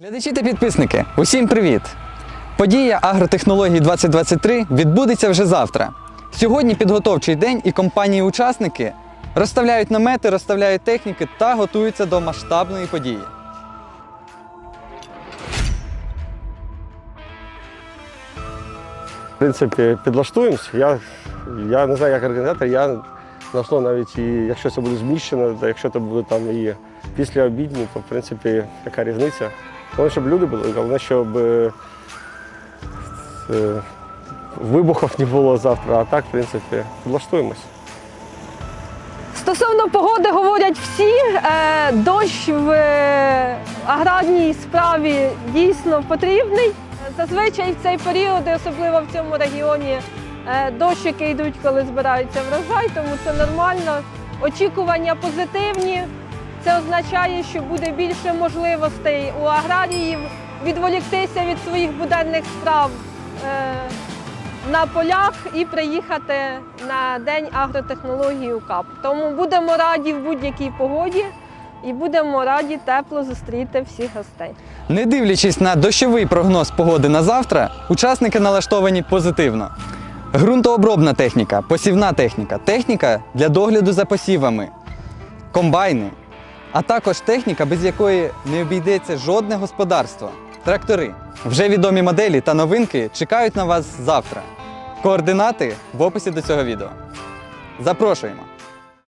Глядачі та підписники, усім привіт! Подія Агротехнології 2023 відбудеться вже завтра. Сьогодні підготовчий день і компанії-учасники розставляють намети, розставляють техніки та готуються до масштабної події. В принципі, підлаштуємось. Я, я не знаю, як організатор, я на що навіть і якщо це буде зміщено, та якщо це буде там і після обідні, то в принципі яка різниця. Головне, щоб люди були, головне, щоб е, е, вибухів не було завтра, а так, в принципі, підлаштуємось. Стосовно погоди говорять всі, е, дощ в е, аграрній справі дійсно потрібний. Зазвичай в цей період, і особливо в цьому регіоні, дощики йдуть, коли збираються врожай, тому це нормально. Очікування позитивні. Це означає, що буде більше можливостей у аграріїв відволіктися від своїх буденних справ е, на полях і приїхати на День агротехнології у КАП. Тому будемо раді в будь-якій погоді і будемо раді тепло зустріти всіх гостей. Не дивлячись на дощовий прогноз погоди на завтра, учасники налаштовані позитивно. Ґрунтообробна техніка, посівна техніка, техніка для догляду за посівами, комбайни, а також техніка, без якої не обійдеться жодне господарство. Трактори. Вже відомі моделі та новинки чекають на вас завтра. Координати в описі до цього відео. Запрошуємо!